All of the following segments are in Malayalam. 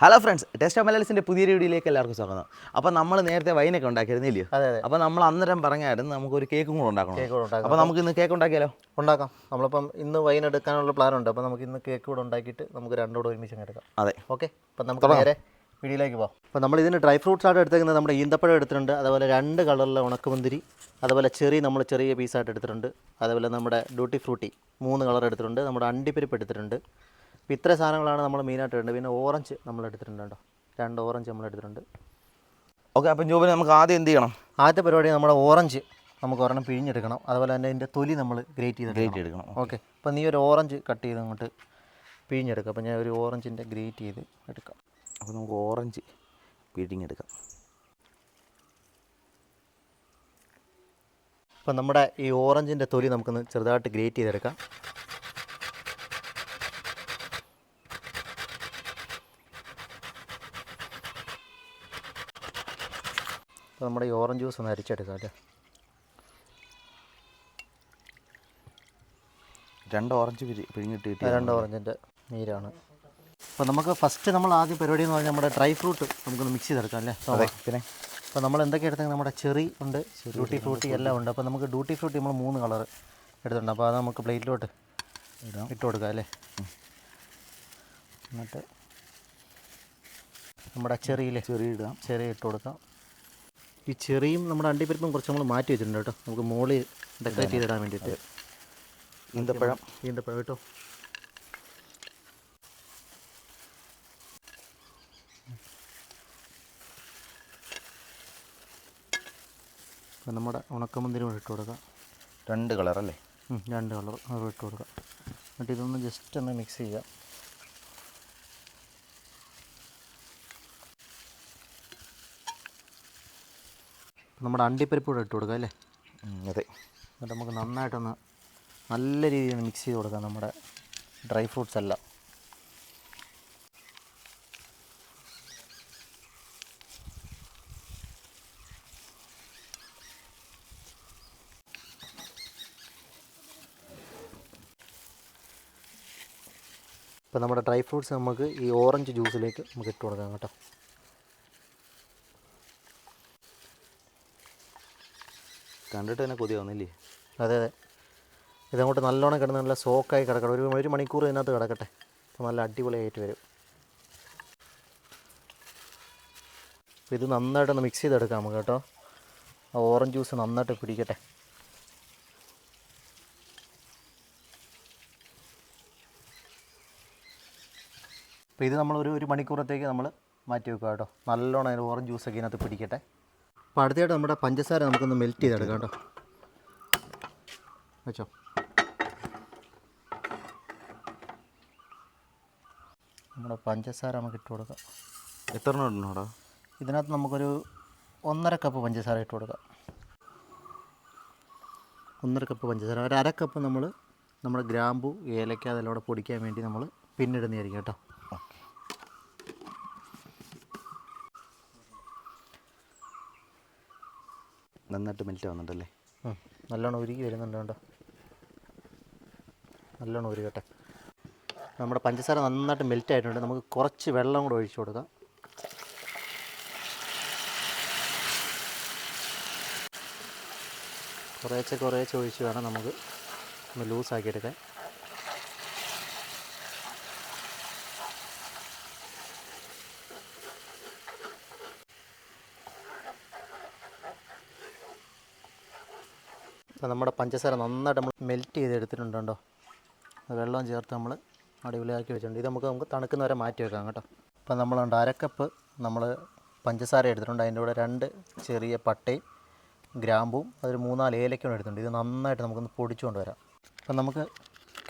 ഹലോ ഫ്രണ്ട്സ് ടെസ്റ്റ് ഓഫ് പുതിയൊരു പുതിയ വീഡിയോയിലേക്ക് എല്ലാവർക്കും സ്വാഗതം. അപ്പോൾ നമ്മൾ നേരത്തെ വൈനൊക്കെ ഉണ്ടാക്കിയിരുന്നില്ലയോ അതെ അതെ. അപ്പോൾ നമ്മൾ അന്നേരം പറഞ്ഞായിരുന്നു നമുക്കൊരു കേക്കും കൂടെ ഉണ്ടാക്കണം. കേക്ക് കൂടെ അപ്പോൾ നമുക്ക് ഇന്ന് കേക്ക് ഉണ്ടാക്കിയാലോ? ഉണ്ടാക്കാം. നമ്മളിപ്പം ഇന്ന് വൈൻ എടുക്കാനുള്ള പ്ലാൻ ഉണ്ട്. അപ്പോൾ നമുക്ക് ഇന്ന് കേക്ക് കൂടെ ഉണ്ടാക്കിയിട്ട് നമുക്ക് രണ്ടോട് ഒരുമിച്ച് എടുക്കാം. അതെ. ഓക്കെ അപ്പം നമുക്ക് നേരെ വീഡിയോയിലേക്ക് പോകാം അപ്പോൾ നമ്മൾ ഇതിന് ഡ്രൈ ഫ്രൂട്ട്സ് ആയിട്ട് എടുത്തേക്കുന്നത്. നമ്മുടെ ഈന്തപ്പഴം എടുത്തിട്ടുണ്ട്. അതുപോലെ രണ്ട് കളറിലെ ഉണക്കമുന്തിരി. അതുപോലെ ചെറിയ നമ്മൾ ചെറിയ പീസായിട്ട് എടുത്തിട്ടുണ്ട്. അതുപോലെ നമ്മുടെ ഡ്യൂട്ടി ഫ്രൂട്ടി മൂന്ന് കളർ എടുത്തിട്ടുണ്ട്. നമ്മുടെ അണ്ടിപ്പരിപ്പ് എടുത്തിട്ടുണ്ട്. അപ്പോൾ ഇത്ര സാധനങ്ങളാണ് നമ്മൾ മെയിനായിട്ട് ഇടേണ്ടത്. പിന്നെ ഓറഞ്ച് നമ്മൾ എടുത്തിട്ടുണ്ട് കേട്ടോ. രണ്ട് ഓറഞ്ച് നമ്മൾ എടുത്തിട്ടുണ്ട് ഓക്കെ അപ്പം ജോബിന് നമുക്ക് ആദ്യം എന്ത് ചെയ്യണം? ആദ്യത്തെ പരിപാടി നമ്മുടെ ഓറഞ്ച് നമുക്ക് ഒരെണ്ണം പിഴിഞ്ഞെടുക്കണം. അതുപോലെ തന്നെ അതിന്റെ തൊലി നമ്മൾ ഗ്രേറ്റ് ചെയ്ത് ഗ്രേറ്റ് എടുക്കണം ഓക്കെ അപ്പോൾ നീ ഒരു ഓറഞ്ച് കട്ട് ചെയ്ത് അങ്ങോട്ട് പിഴിഞ്ഞെടുക്കുക അപ്പോൾ ഞാൻ ഒരു ഓറഞ്ചിന്റെ ഗ്രേറ്റ് ചെയ്ത് എടുക്കാം. അപ്പോൾ നമുക്ക് ഓറഞ്ച് പിഴിഞ്ഞെടുക്കാം. അപ്പം അപ്പോൾ നമ്മുടെ ഈ ഓറഞ്ചിന്റെ തൊലി നമുക്കൊന്ന് ചെറുതായിട്ട് ഗ്രേറ്റ് ചെയ്തെടുക്കാം. അപ്പോൾ നമ്മുടെ ഈ ഓറഞ്ച് ജ്യൂസ് ഒന്ന് അരിച്ചെടുക്കാം അല്ലേ? രണ്ട് ഓറഞ്ച് പിഴിഞ്ഞിട്ട് കിട്ടി രണ്ട് ഓറഞ്ചിന്റെ നീരാണ്. അപ്പോൾ നമുക്ക് ഫസ്റ്റ് നമ്മൾ ആദ്യം പരിപാടി എന്ന് പറഞ്ഞാൽ നമ്മുടെ ഡ്രൈ ഫ്രൂട്ട് നമുക്കൊന്ന് മിക്സ് ചെയ്തെടുക്കാം അല്ലേ? അതെ പിന്നെ? അപ്പോൾ നമ്മൾ എന്തൊക്കെ എടുത്തെങ്കിൽ നമ്മുടെ ചെറി ഉണ്ട് ഡ്യൂട്ടി ഫ്രൂട്ടി എല്ലാം ഉണ്ട്. അപ്പോൾ നമുക്ക് ഡ്യൂട്ടി ഫ്രൂട്ടി നമ്മൾ മൂന്ന് കളർ എടുത്തിട്ടുണ്ട്. അപ്പോൾ അത് നമുക്ക് പ്ലേറ്റിലോട്ട് ഇടാം. ഇട്ട് കൊടുക്കാം അല്ലേ? എന്നിട്ട് നമ്മുടെ ചെറിയിലെ ചെറിയ ഇടാം ചെറിയ ഇട്ട് കൊടുക്കാം. ഈ ചെറിയും നമ്മുടെ അണ്ടിപ്പരിപ്പും കുറച്ച് നമ്മൾ മാറ്റി വെച്ചിട്ടുണ്ട് കേട്ടോ. നമുക്ക് മോളി ഡെക്കറേറ്റ് ചെയ്തിടാൻ വേണ്ടിയിട്ട്. ഈന്തപ്പഴം. ഈന്തപ്പഴം കേട്ടോ. നമ്മുടെ ഉണക്കമുന്തിരി കൂടെ ഇട്ട് കൊടുക്കാം. രണ്ട് കളർ അല്ലേ രണ്ട് കളർ. അത് ഇട്ട് കൊടുക്കാം. എന്നിട്ട് ഇതൊന്ന് ജസ്റ്റ് ഒന്ന് മിക്സ് ചെയ്യാം. നമ്മുടെ അണ്ടിപ്പരിപ്പ് കൂടെ ഇട്ട് കൊടുക്കാം അല്ലേ? അതെ. എന്നിട്ട് നമുക്ക് നന്നായിട്ടൊന്ന് നല്ല രീതിയിൽ മിക്സ് ചെയ്ത് കൊടുക്കാം നമ്മുടെ ഡ്രൈ ഫ്രൂട്ട്സ് എല്ലാം. ഇപ്പോൾ നമ്മുടെ ഡ്രൈ ഫ്രൂട്ട്സ് നമുക്ക് ഈ ഓറഞ്ച് ജ്യൂസിലേക്ക് നമുക്ക് ഇട്ട് കൊടുക്കാം കേട്ടോ. കണ്ടിട്ട് തന്നെ കൊതി വന്നില്ലേ? അതെ അതെ. ഇതങ്ങോട്ട് നല്ലോണം കിടന്ന് നല്ല സോക്കായി കിടക്കണം. ഒരു ഒരു മണിക്കൂർ ഇതിനകത്ത് കിടക്കട്ടെ. നല്ല അടിപൊളിയായിട്ട് വരും. ഇത് നന്നായിട്ടൊന്ന് മിക്സ് ചെയ്തെടുക്കാം നമുക്ക് കേട്ടോ. ആ ഓറഞ്ച് ജ്യൂസ് നന്നായിട്ട് പിടിക്കട്ടെ. അപ്പോൾ ഇത് നമ്മൾ ഒരു ഒരു മണിക്കൂറത്തേക്ക് നമ്മൾ മാറ്റി വെക്കുക കേട്ടോ. നല്ലോണം അതിന് ഓറഞ്ച് ജ്യൂസൊക്കെ ഇതിനകത്ത് പിടിക്കട്ടെ. അപ്പോൾ അടുത്തായിട്ട് നമ്മുടെ പഞ്ചസാര നമുക്കൊന്ന് മെൽറ്റ് ചെയ്തെടുക്കാം കേട്ടോ. വെച്ചോ. നമ്മുടെ പഞ്ചസാര നമുക്ക് ഇട്ട് കൊടുക്കാം. എത്ര എണ്ണം ഇടണോടാ ഇതിനകത്ത് നമുക്കൊരു ഒന്നര കപ്പ് പഞ്ചസാര ഇട്ട് കൊടുക്കാം. ഒന്നര കപ്പ് പഞ്ചസാര. ഒരു അര കപ്പ് നമ്മൾ നമ്മുടെ ഗ്രാമ്പു ഏലക്ക അതെല്ലാം കൂടെ പൊടിക്കാൻ വേണ്ടി നമ്മൾ പിന്നിടുന്നതായിരിക്കും കേട്ടോ. നന്നായിട്ട് മെൽറ്റ് ആവുന്നുണ്ടല്ലേ. നല്ലോണം ഉരുകി വരുന്നുണ്ട് കേട്ടോ നല്ലോണം ഉരുകട്ടെ. നമ്മുടെ പഞ്ചസാര നന്നായിട്ട് മെൽറ്റ് ആയിട്ടുണ്ട്. നമുക്ക് കുറച്ച് വെള്ളം കൂടെ ഒഴിച്ചു കൊടുക്കാം. കുറേശ്ശെ കുറേശ്ശെ ഒഴിച്ച് വേണം നമുക്ക് ഒന്ന് ലൂസാക്കി നമ്മുടെ പഞ്ചസാര നന്നായിട്ട് നമ്മൾ മെൽറ്റ് ചെയ്ത് എടുത്തിട്ടുണ്ട് കേട്ടോ വെള്ളം ചേർത്ത് നമ്മൾ അടിപൊളിയാക്കി വെച്ചിട്ടുണ്ട്. ഇത് നമുക്ക് നമുക്ക് തണുക്കുന്ന വരെ മാറ്റി വെക്കാം കേട്ടോ. അപ്പോൾ നമ്മളുണ്ട് അരക്കപ്പ് നമ്മൾ പഞ്ചസാര എടുത്തിട്ടുണ്ട്. അതിന്റെ കൂടെ രണ്ട് ചെറിയ പട്ടയും ഗ്രാമ്പും അതൊരു മൂന്നാൽ ഏലക്കും എടുത്തിട്ടുണ്ട്. ഇത് നന്നായിട്ട് നമുക്കൊന്ന് പൊടിച്ചുകൊണ്ട് വരാം. അപ്പം നമുക്ക്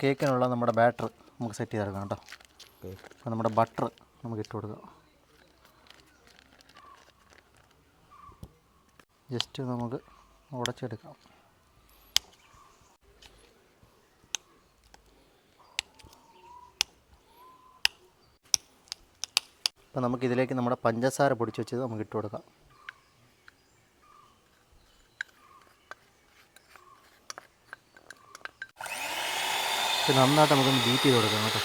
കേക്കിനുള്ള നമ്മുടെ ബാറ്റർ നമുക്ക് സെറ്റ് ചെയ്തെടുക്കാം കേട്ടോ. അപ്പോൾ നമ്മുടെ ബട്ടർ നമുക്ക് ഇട്ട് കൊടുക്കാം. ജസ്റ്റ് നമുക്ക് ഉടച്ചെടുക്കാം. അപ്പോൾ നമുക്കിതിലേക്ക് നമ്മുടെ പഞ്ചസാര പൊടിച്ച് വെച്ചത് നമുക്ക് ഇട്ട് കൊടുക്കാം. ഇത് നന്നായിട്ട് നമുക്കൊന്ന് ബീറ്റ് ചെയ്ത് കൊടുക്കാം കേട്ടോ.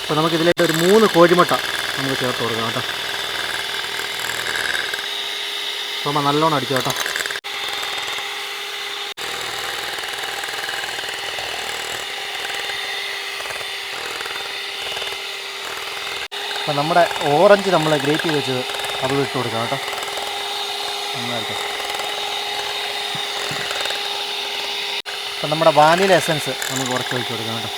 അപ്പോൾ നമുക്കിതിലേക്ക് ഒരു മൂന്ന് കോഴിമുട്ട നമുക്ക് ചേർത്ത് കൊടുക്കാം കേട്ടോ. അപ്പോൾ നല്ലോണം അടിച്ചു കേട്ടോ. അപ്പം നമ്മുടെ ഓറഞ്ച് നമ്മൾ ഗ്രേറ്റ് ചെയ്ത് വെച്ചത് അത് ഇട്ട് കൊടുക്കാം കേട്ടോ. നന്നായിട്ട്. അപ്പം നമ്മുടെ വാനില എസൻസ് നമുക്ക് കുറച്ച് ഒഴിച്ച് കൊടുക്കാം കേട്ടോ.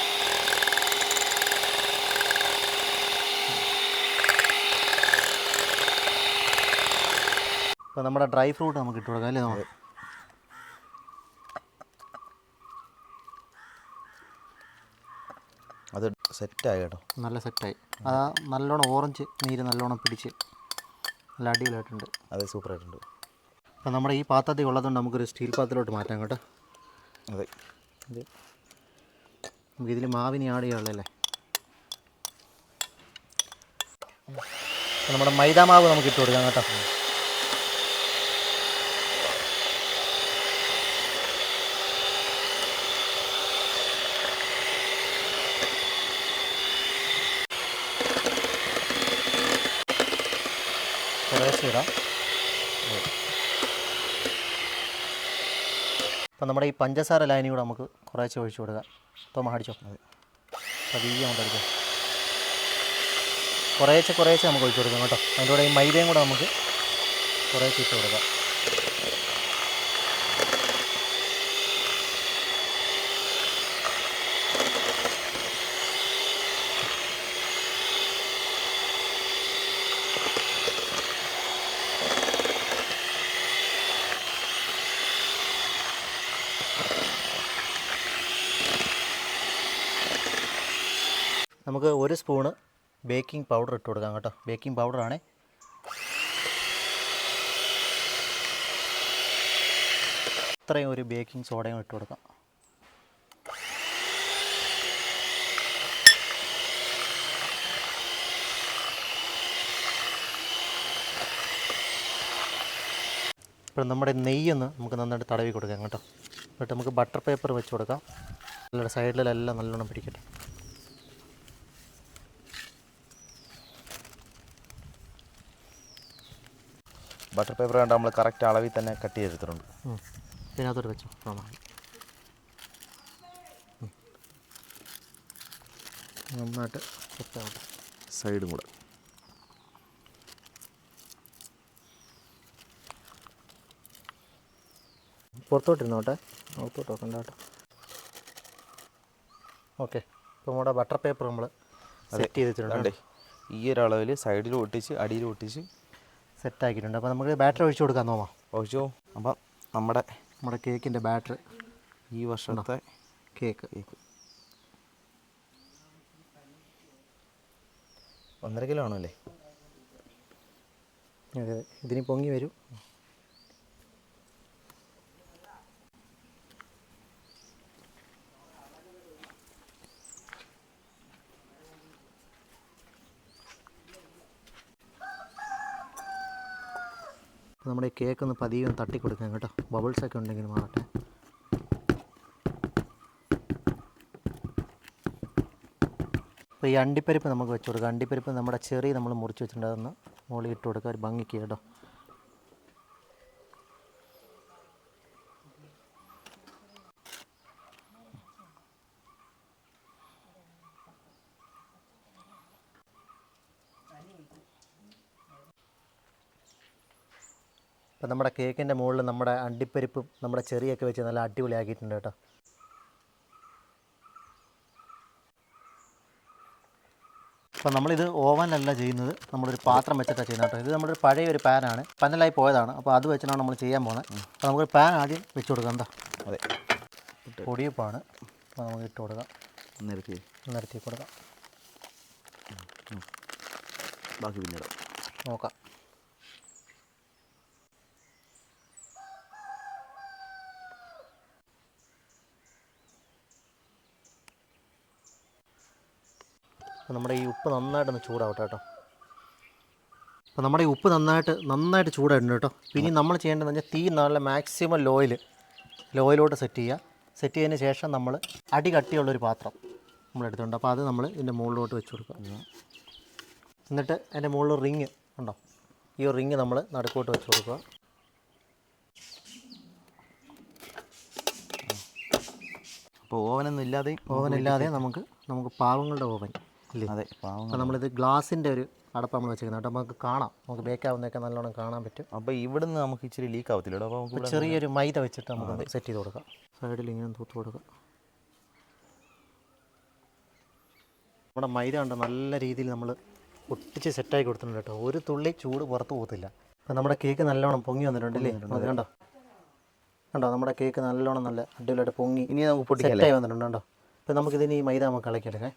അപ്പോൾ നമ്മുടെ ഡ്രൈ ഫ്രൂട്ട് നമുക്ക് ഇട്ട് കൊടുക്കാം അല്ലേ നമ്മൾ അത് സെറ്റായി കേട്ടോ. നല്ല സെറ്റായി. ആ നല്ലോണം ഓറഞ്ച് നീര് നല്ലോണം പിടിച്ച് നല്ല അടിപൊളിയായിട്ടുണ്ട്. അത് സൂപ്പറായിട്ടുണ്ട്. അപ്പോൾ നമ്മുടെ ഈ പാത്രത്തിൽ ഉള്ളതുകൊണ്ട് നമുക്കൊരു സ്റ്റീൽ പാത്രത്തിലോട്ട് മാറ്റാം കേട്ടോ. അതെ. അതെ നമുക്ക് ഇതിൽ മാവിനി ആഡ് ചെയ്യാനുള്ളല്ലേ നമ്മുടെ മൈദാ മാവ് നമുക്ക് ഇട്ട് കൊടുക്കാം കേട്ടോ. കുറേശ്ശെ ഇടാം അപ്പം നമ്മുടെ ഈ പഞ്ചസാര ലൈനി കൂടെ നമുക്ക് കുറേശ്ശെ ഒഴിച്ചു കൊടുക്കാം. തോമ അടിച്ചോ. പതിയെ അങ്ങോട്ട് അടിക്കാം കുറേശ്ശെ കുറേശ്ശെ നമുക്ക് ഒഴിച്ചു കൊടുക്കാം കേട്ടോ. അതിന്റെ കൂടെ ഈ മൈദയും കൂടെ നമുക്ക് കുറേശ്ശെ ഇട്ട് കൊടുക്കാം. നമുക്ക് ഒരു സ്പൂണ് ബേക്കിംഗ് പൗഡർ ഇട്ട് കൊടുക്കാം കേട്ടോ. ബേക്കിംഗ് പൗഡറാണ് ഇത്രയും ഒരു ബേക്കിംഗ് സോഡയും ഇട്ട് കൊടുക്കാം. ഇപ്പം നമ്മുടെ നെയ്യൊന്ന് നമുക്ക് നന്നായിട്ട് തടവി കൊടുക്കാം കേട്ടോ. എന്നിട്ട് നമുക്ക് ബട്ടർ പേപ്പർ വെച്ച് കൊടുക്കാം. നല്ല സൈഡിലെല്ലാം നല്ലോണം പിടിക്കട്ടെ. ബട്ടർ പേപ്പർ കണ്ട് നമ്മൾ കറക്റ്റ് അളവിൽ തന്നെ കട്ട് ചെയ്തെടുത്തിട്ടുണ്ട്. ഇതിനകത്തോട്ട് വെച്ചോ. നന്നായിട്ട് സെറ്റാവട്ടെ സൈഡും കൂടെ. പുറത്തോട്ടിരുന്നോട്ടെ പുറത്തോട്ട് വെക്കണ്ട കേട്ടോ. ഓക്കെ. ഇപ്പോൾ നമ്മുടെ ബട്ടർ പേപ്പർ നമ്മൾ സെറ്റ് ചെയ്തിട്ടുണ്ട് കണ്ടേ ഈ ഒരു അളവിൽ സൈഡിൽ ഒട്ടിച്ച് അടിയിൽ ഒട്ടിച്ച് സെറ്റ് ആക്കിയിട്ടുണ്ട് അപ്പോൾ നമുക്ക് ബാറ്ററി ഒഴിച്ചു കൊടുക്കാൻ തോമാ ഒഴിച്ചു? അപ്പം നമ്മുടെ നമ്മുടെ കേക്കിന്റെ ബാറ്ററി ഈ വർഷത്തെ കേക്ക്. കേക്ക് ഒന്നര കിലോ ആണല്ലേ അതെ അതെ. ഇതിന് പൊങ്ങി വരും. അപ്പോൾ നമ്മുടെ ഈ കേക്ക് ഒന്ന് പതിയെ ഒന്ന് തട്ടി കൊടുക്കാം കേട്ടോ. ബബിൾസൊക്കെ ഉണ്ടെങ്കിൽ മാറട്ടെ. അപ്പോൾ ഈ അണ്ടിപ്പരിപ്പ് നമുക്ക് വെച്ച് കൊടുക്കാം. അണ്ടിപ്പരിപ്പ് നമ്മുടെ ചെറിയ നമ്മൾ മുറിച്ച് വെച്ചിട്ടുണ്ട് അതൊന്ന് മുകളിൽ ഇട്ട് കൊടുക്കുക. ഒരു ഭംഗിക്ക് കേട്ടോ. അപ്പം നമ്മുടെ കേക്കിന്റെ മുകളിൽ നമ്മുടെ അണ്ടിപ്പരിപ്പും നമ്മുടെ ചെറിയൊക്കെ വെച്ച് നല്ല അടിപൊളിയാക്കിയിട്ടുണ്ട് കേട്ടോ. അപ്പോൾ നമ്മളിത് ഓവനിലല്ല ചെയ്യുന്നത്. നമ്മളൊരു പാത്രം വെച്ചിട്ടാണ് ചെയ്യുന്നത് കേട്ടോ. ഇത് നമ്മുടെ പഴയ ഒരു പാനാണ് പന്നലായി പോയതാണ്. അപ്പോൾ അത് വെച്ചാണ് നമ്മൾ ചെയ്യാൻ പോകുന്നത്. അപ്പോൾ നമുക്കൊരു പാൻ ആദ്യം വെച്ച് കൊടുക്കാം എന്താ അതെ. പൊടിയപ്പാണ്. അപ്പോൾ നമുക്ക് ഇട്ട് കൊടുക്കാം. നിരത്തി നിരത്തി കൊടുക്കാം ബാക്കി പിന്നീട് നോക്കാം. അപ്പോൾ നമ്മുടെ ഈ ഉപ്പ് നന്നായിട്ടൊന്ന് ചൂടാവട്ടെ കേട്ടോ. അപ്പോൾ നമ്മുടെ ഈ ഉപ്പ് നന്നായിട്ട് നന്നായിട്ട് ചൂടായിട്ടുണ്ട് കേട്ടോ. ഇനി നമ്മൾ ചെയ്യേണ്ടതെന്ന് വെച്ചാൽ തീ നല്ല മാക്സിമം ലോയിൽ ലോയിലോട്ട് സെറ്റ് ചെയ്യുക. സെറ്റ് ചെയ്തതിന് ശേഷം നമ്മൾ അടി കട്ടിയുള്ളൊരു പാത്രം നമ്മൾ എടുത്തിട്ടുണ്ട്. അപ്പോൾ അത് നമ്മൾ ഇതിന്റെ മുകളിലോട്ട് വെച്ച് കൊടുക്കുക. എന്നിട്ട് അതിന്റെ മുകളിൽ റിങ് ഉണ്ടോ? ഈ റിങ് നമ്മൾ നടുക്കോട്ട് വെച്ച് കൊടുക്കുക. അപ്പോൾ ഓവനൊന്നും ഇല്ലാതെ ഓവൻ ഇല്ലാതെ നമുക്ക് നമുക്ക് പാവങ്ങളുടെ ഓവൻ. അതെ അപ്പോൾ നമ്മളിത് ഗ്ലാസിന്റെ ഒരു അടപ്പ് നമ്മൾ വെച്ചിരിക്കുന്നത് കേട്ടോ. നമുക്ക് കാണാം. നമുക്ക് ബേക്ക് ബേക്കാവുന്നതൊക്കെ നല്ലോണം കാണാൻ പറ്റും. അപ്പോൾ ഇവിടുന്ന് നമുക്ക് ഇച്ചിരി ലീക്ക് ആവത്തില്ല അപ്പോൾ നമുക്ക് ചെറിയൊരു മൈദ വെച്ചിട്ട് നമുക്ക് സെറ്റ് ചെയ്ത് കൊടുക്കാം. സൈഡിൽ ഇങ്ങനെ തൂത്ത് കൊടുക്കാം. നമ്മുടെ മൈദ ഉണ്ട് നല്ല രീതിയിൽ നമ്മൾ ഒട്ടിച്ച് സെറ്റാക്കി കൊടുത്തിട്ടുണ്ട് കേട്ടോ. ഒരു തുള്ളി ചൂട് പുറത്ത് പോകത്തില്ല. അപ്പോൾ നമ്മുടെ കേക്ക് നല്ലോണം പൊങ്ങി വന്നിട്ടുണ്ട് അല്ലേ? അത് കണ്ടോ? കണ്ടോ? നമ്മുടെ കേക്ക് നല്ലോണം നല്ല അടിപൊളിയായിട്ട് പൊങ്ങി ഇനി നമുക്ക് പൊട്ടി സെറ്റായി വന്നിട്ടുണ്ട് കേട്ടോ അപ്പോൾ നമുക്കിതിന് ഈ മൈദ നമുക്ക് കളക്കിയെടുക്കാം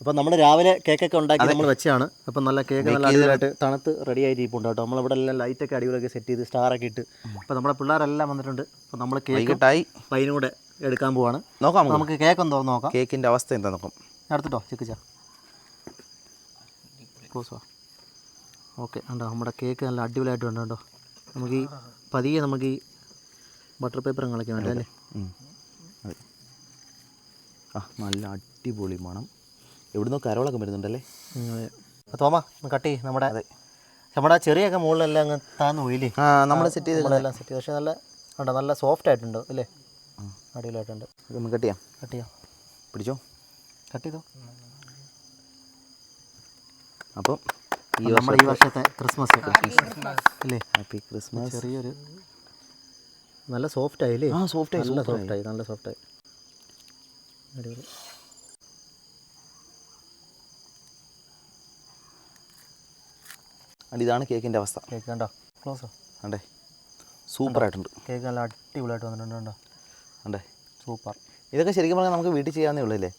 അപ്പോൾ നമ്മൾ രാവിലെ കേക്കൊക്കെ ഉണ്ടാക്കി നമ്മൾ വെച്ചാണ് അപ്പം നല്ല കേക്ക് നല്ല അടിപൊളിയായിട്ട് തണുത്ത് റെഡി ആയിട്ട് ഇരിപ്പുണ്ട് കേട്ടോ. നമ്മളിവിടെ എല്ലാം ലൈറ്റൊക്കെ അടിപൊളിയൊക്കെ സെറ്റ് ചെയ്ത് സ്റ്റാറൊക്കെ ഇട്ട്. അപ്പം നമ്മുടെ പിള്ളേരെല്ലാം വന്നിട്ടുണ്ട്. അപ്പം നമ്മൾ കേക്ക് ഇട്ടായി വൈനും കൂടെ എടുക്കാൻ പോവാണ്. നോക്കാം നമുക്ക്. കേക്ക് എന്തോ തുറന്ന് നോക്കാം. കേക്കിന്റെ അവസ്ഥ എന്താ നോക്കാം. അടുത്തിട്ടോ ചിക്ക് ചാ ഓക്കെ ഉണ്ടോ നമ്മുടെ കേക്ക് നല്ല അടിപൊളിയായിട്ടുണ്ട് കേട്ടോ. നമുക്ക് ഈ പതിയെ നമുക്ക് ഈ ബട്ടർ പേപ്പർ കളിക്കാൻ വേണ്ടി അല്ലേ. ആ നല്ല അടിപൊളി മണം. എവിടുന്നോ കരോളൊക്കെ വരുന്നുണ്ടല്ലേ? തോമാ കട്ടി നമ്മുടെ അതെ. നമ്മുടെ ആ ചെറിയൊക്കെ മുകളിലെല്ലാം അങ്ങ് താന്ന് പോയില്ലേ ആ നമ്മൾ സെറ്റ് ചെയ്ത് എല്ലാം സെറ്റ് ചെയ്ത്. പക്ഷേ നല്ല ഉണ്ടോ നല്ല സോഫ്റ്റ് ആയിട്ടുണ്ട് അല്ലേ? അടിപൊളിയായിട്ടുണ്ട്. നമുക്ക് കട്ട് ചെയ്യാം. കട്ട് ചെയ്യാം. പിടിച്ചോ? കട്ട് ചെയ്തോ. അപ്പം ഈ നമ്മുടെ ഈ വർഷത്തെ ക്രിസ്മസ് അല്ലേ? ഹാപ്പി ക്രിസ്മസ് ചെറിയൊരു നല്ല സോഫ്റ്റ് ആയില്ലേ? ആ സോഫ്റ്റ് ആയി നല്ല സോഫ്റ്റ് ആയി. നല്ല സോഫ്റ്റ് ആയി. അടിപൊളി. അണ്ട് ഇതാണ് കേക്കിന്റെ അവസ്ഥ. കേക്ക് കണ്ടോ? ക്ലോസോ അണ്ടേ സൂപ്പറായിട്ടുണ്ട്. കേക്ക് നല്ല അടിപൊളിയായിട്ട് വന്നിട്ടുണ്ട് കണ്ടോ? അണ്ടേ സൂപ്പർ. ഇതൊക്കെ ശരിക്കും പറഞ്ഞാൽ നമുക്ക് വീട്ടിൽ ചെയ്യാവുന്നേ ഉള്ളൂ അല്ലേ?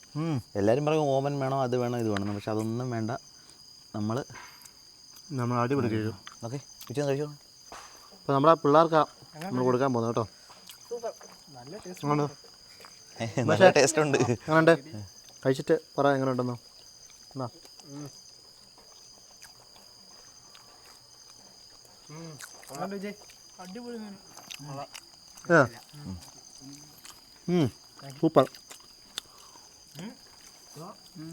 എല്ലാവരും പറയും ഓമൻ വേണോ അത് വേണോ ഇത് വേണം പക്ഷെ അതൊന്നും വേണ്ട. നമ്മൾ നമ്മൾ അടിപൊളി കേക്ക് ഓക്കെ ഉച്ച കഴിച്ചോ അപ്പോൾ നമ്മുടെ പിള്ളേർക്ക് നമ്മൾ കൊടുക്കാൻ പോകുന്നത് കേട്ടോ? നല്ല ടേസ്റ്റ് ഉണ്ട്. എങ്ങനെയുണ്ട്? കഴിച്ചിട്ട് പറ എങ്ങനെ ഉണ്ടെന്നോ എന്നാ ആ. ഉം. സൂപ്പർ.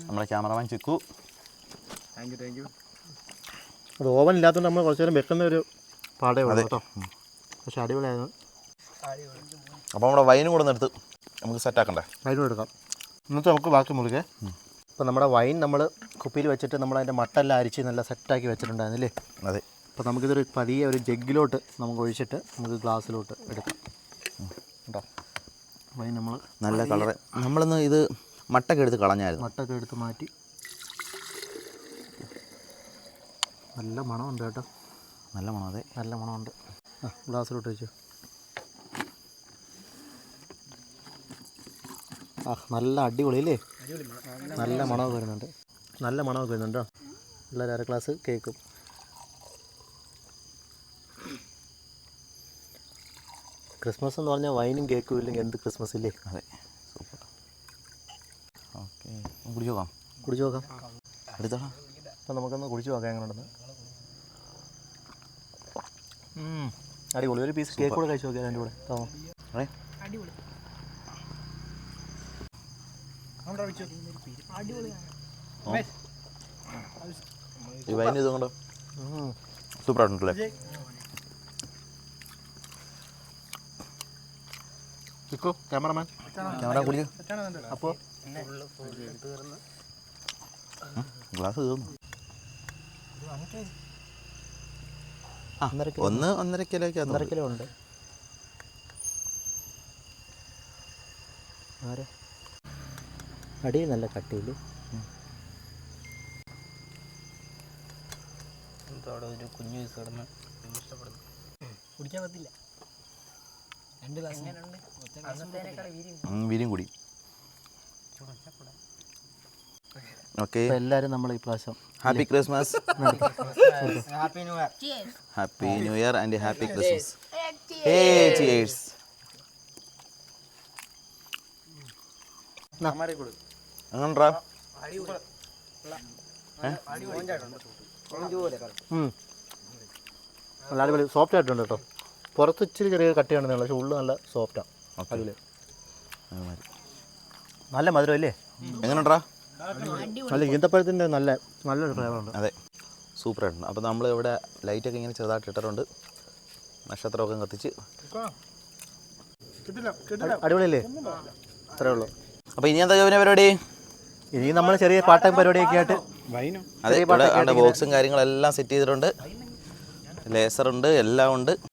നമ്മുടെ ക്യാമറമാൻ ചിക്കു. അത് ഓവൻ ഇല്ലാത്തതുകൊണ്ട് നമ്മൾ കുറച്ച് നേരം വെക്കുന്ന ഒരു പാടേ ഉള്ളൂ കേട്ടോ. പക്ഷെ അടിപൊളിയായിരുന്നു. അപ്പോൾ നമ്മുടെ വൈനും കൂടെ എടുത്ത് നമുക്ക് സെറ്റ് ആക്കണ്ടേ? അതിനും എടുക്കാം. എന്നിട്ട് നമുക്ക് ബാക്കി മുറുകെ. അപ്പോൾ നമ്മുടെ വൈൻ നമ്മൾ കുപ്പിയിൽ വെച്ചിട്ട് നമ്മൾ അതിന്റെ മട്ടെല്ലാം അരിച്ച് നല്ല സെറ്റാക്കി വെച്ചിട്ടുണ്ടായിരുന്നില്ലേ? അതെ. അപ്പോൾ നമുക്കിതൊരു പതിയെ ഒരു ജഗ്ഗിലോട്ട് നമുക്ക് ഒഴിച്ചിട്ട് നമുക്ക് ഗ്ലാസ്സിലോട്ട് എടുക്കാം. കേട്ടോ അപ്പോൾ നമ്മൾ നല്ല കളറ്. നമ്മളിന്ന് ഇത് മട്ടൊക്കെ എടുത്ത് കളഞ്ഞായിരുന്നു. മട്ടൊക്കെ എടുത്ത് മാറ്റി. നല്ല മണമുണ്ട് കേട്ടോ. നല്ല മണം അതെ. നല്ല മണമുണ്ട്. ആ ഗ്ലാസ്സിലോട്ട് വെച്ചു ആ നല്ല അടിപൊളി അല്ലേ നല്ല മണമൊക്കെ വരുന്നുണ്ട്. നല്ല മണമൊക്കെ വരുന്നുണ്ടോ നല്ല എല്ലാവരും അര ഗ്ലാസ് കേക്കും. ക്രിസ്മസ് എന്ന് പറഞ്ഞാൽ വൈനും കേക്കും ഇല്ലെങ്കിൽ എന്ത് ക്രിസ്മസ് ഇല്ലേ അതെ. സൂപ്പർ. ഓക്കെ കുടിച്ചു നോക്കാം. കുടിച്ചു നോക്കാം. എടുത്തോളാം അപ്പം നമുക്കൊന്ന് കുടിച്ചു നോക്കാം എങ്ങനെ ഉണ്ടെന്ന് ഉം. അടിപൊളി. ഒരു പീസ് കേക്ക് കൂടെ കഴിച്ചു നോക്കിയാൽ അതിന്റെ കൂടെ. തോന്നാം അതെ. ഈ വൈൻ ആയിട്ടുണ്ടല്ലേ കൊണ്ട്? സൂപ്പറായിട്ടുണ്ടല്ലേ? ചിക്കു ക്യാമറമാൻ. ക്യാമറ കുടിച്ചു അപ്പോൾ ഗ്ലാസ് തീർന്നു ഒന്ന് ഒന്നര കിലോ ഒന്നര കിലോ ഉണ്ട്. അടിയിൽ നല്ല അവിടെ ഒരു കുഞ്ഞു പീസ് കിടന്ന്. ഇഷ്ടപ്പെടുന്നു. കുടിക്കാൻ പറ്റില്ല. രണ്ട് ഗ്ലാസ് വീരും കൂടി ഓക്കെ എല്ലാവരും നമ്മൾ ഈ പ്രാവശ്യം happy Christmas happy new year happy new year and happy Christmas hey cheers അങ്ങനെടാ. നല്ല അടിപൊളി. സോഫ്റ്റ് ആയിട്ടുണ്ട് കേട്ടോ. പുറത്ത് ഇച്ചിരി ചെറിയ കട്ടിയാണ് നല്ല പക്ഷെ ഉള്ളു നല്ല സോഫ്റ്റാണ് അതിൽ നല്ല മധുരം അല്ലേ എങ്ങനെയുണ്ടാ? നല്ല ഈന്തപ്പഴത്തിന്റെ നല്ല നല്ലൊരു ഫ്ലേവറുണ്ട് അതെ. സൂപ്പറായിട്ടുണ്ട്. അപ്പോൾ നമ്മൾ ഇവിടെ ലൈറ്റൊക്കെ ഇങ്ങനെ ചെറുതായിട്ട് ഇട്ടിട്ടുണ്ട്. നക്ഷത്രമൊക്കെ കത്തിച്ച്. അടിപൊളിയല്ലേ? അത്രേ ഉള്ളൂ. അപ്പോൾ ഇനി എന്താ ജോബിനെ പരിപാടി? ഇനി നമ്മൾ ചെറിയ പാർട്ട് ടൈം പരിപാടിയൊക്കെ ആയിട്ട് അതെ ഇവിടെ ബോക്സും കാര്യങ്ങളെല്ലാം സെറ്റ് ചെയ്തിട്ടുണ്ട്. ലേസറുണ്ട് എല്ലാം ഉണ്ട്.